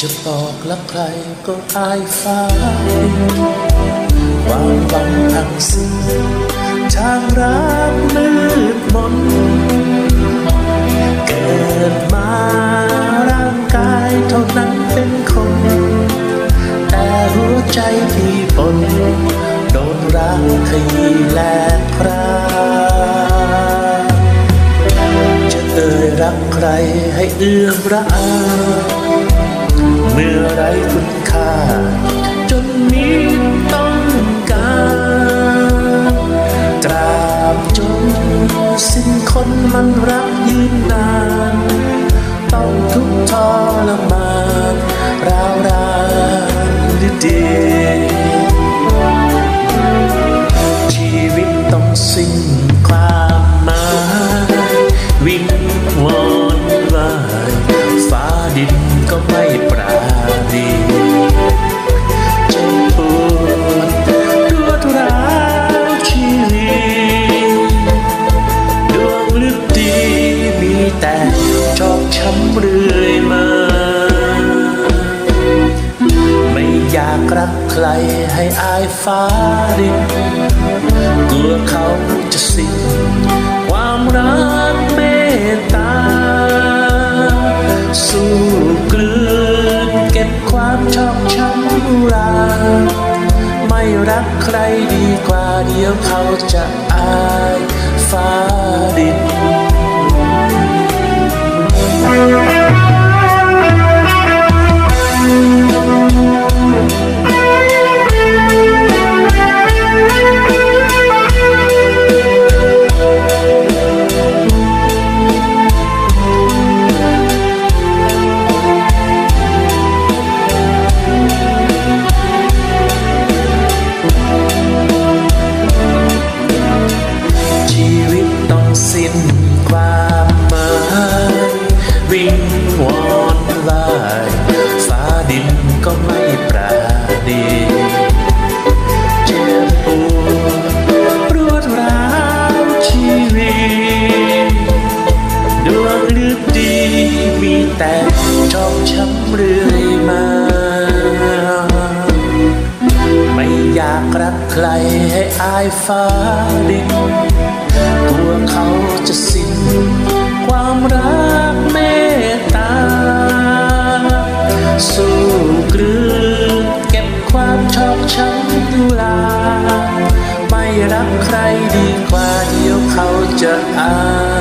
จะบอกรักใครก็อายฟ้าดินความหวังทั้งสิ้นทางรักมืดมน แลคราจะเอ่ยรักใครให้เอื้อมระอาเมื่อไรคุณค่า จนมีต้องการตราบจนสิ้นคนมันรักยืนนาน ต้องทุกข์ทรม ช้ำเรื่อยมา ไม่อยากรักใครให้อายฟ้าดินกลัวเขาจะสิ้นความรักเมตตา สู้กลืนเก็บความชอกช้ำราไม่รักใครดีกว่าเดี๋ยวเขาจะอายฟ้าดิน แต่ชอกช้ำเรื่อยมา ไม่อยากรักใครให้อายฟ้าดินกลัวเขาจะสิ้นความรักเมตตา สู้กลืนเก็บความชอกช้ำลา ไม่รักใครดีกว่าโยเขาจะอ้าย